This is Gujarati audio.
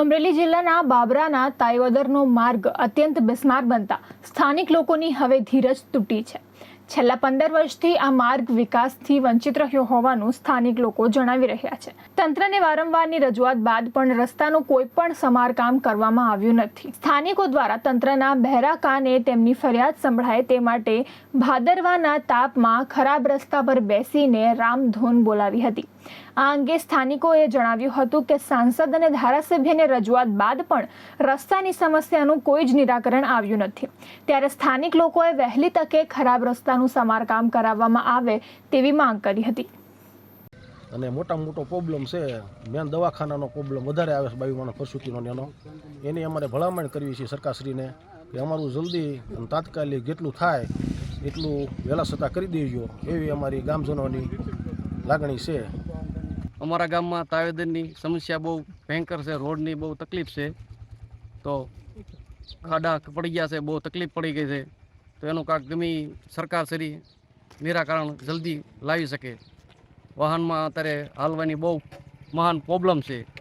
અમરેલી જિલ્લાના બાબરાના તાઈવદરનો માર્ગ અત્યંત બિસ્માર બનતા સ્થાનિક લોકોની હવે ધીરજ તૂટી છે. છેલ્લા પંદર વર્ષથી આ માર્ગ વિકાસથી વંચિત રહ્યો હોવાનું સ્થાનિક લોકો જણાવી રહ્યા છે. તંત્રને વારંવારની રજૂઆત બાદ પણ રસ્તાનું કોઈ પણ સમારકામ કરવામાં આવ્યું નથી. સ્થાનિકો દ્વારા તંત્રના બહેરા કાને તેમની ફરિયાદ સંભળાય તે માટે ભાદરવાના તાપમાં ખરાબ રસ્તા પર બેસીને રામધૂન બોલાવી હતી. આ અંગે સ્થાનિકોએ જણાવ્યું હતું કે સાંસદ અને ધારાસભ્યને રજૂઆત બાદ પણ રસ્તાની સમસ્યાનું કોઈ જ નિરાકરણ આવ્યું નથી. ત્યારે સ્થાનિક લોકોએ વહેલી તકે ખરાબ રસ્તાનું સમારકામ કરાવવામાં આવે તેવી માંગ કરી હતી. અને મોટા મોટો પ્રોબ્લેમ છે મેન દવાખાનાનો પ્રોબ્લેમ વધારે આવે છે બાયુમાનો પ્રસૂતિનો એનો. એની અમારે ભલામણ કરવી છે સરકારશ્રીને કે અમારું જલ્દી અને તાત્કાલિક જેટલું થાય એટલું વહેલા છતાં કરી દેજો એવી અમારી ગામજનોની લાગણી છે. અમારા ગામમાં તાવેદરની સમસ્યા બહુ ભયંકર છે રોડની બહુ તકલીફ છે. તો ખાડા પડી ગયા છે બહુ તકલીફ પડી ગઈ છે. તો એનું કાંક ગમી સરકાર શ્રી નિરાકરણ જલ્દી લાવી શકે. વાહનમાં અત્યારે હાલવાની બહુ મહાન પ્રોબ્લેમ છે.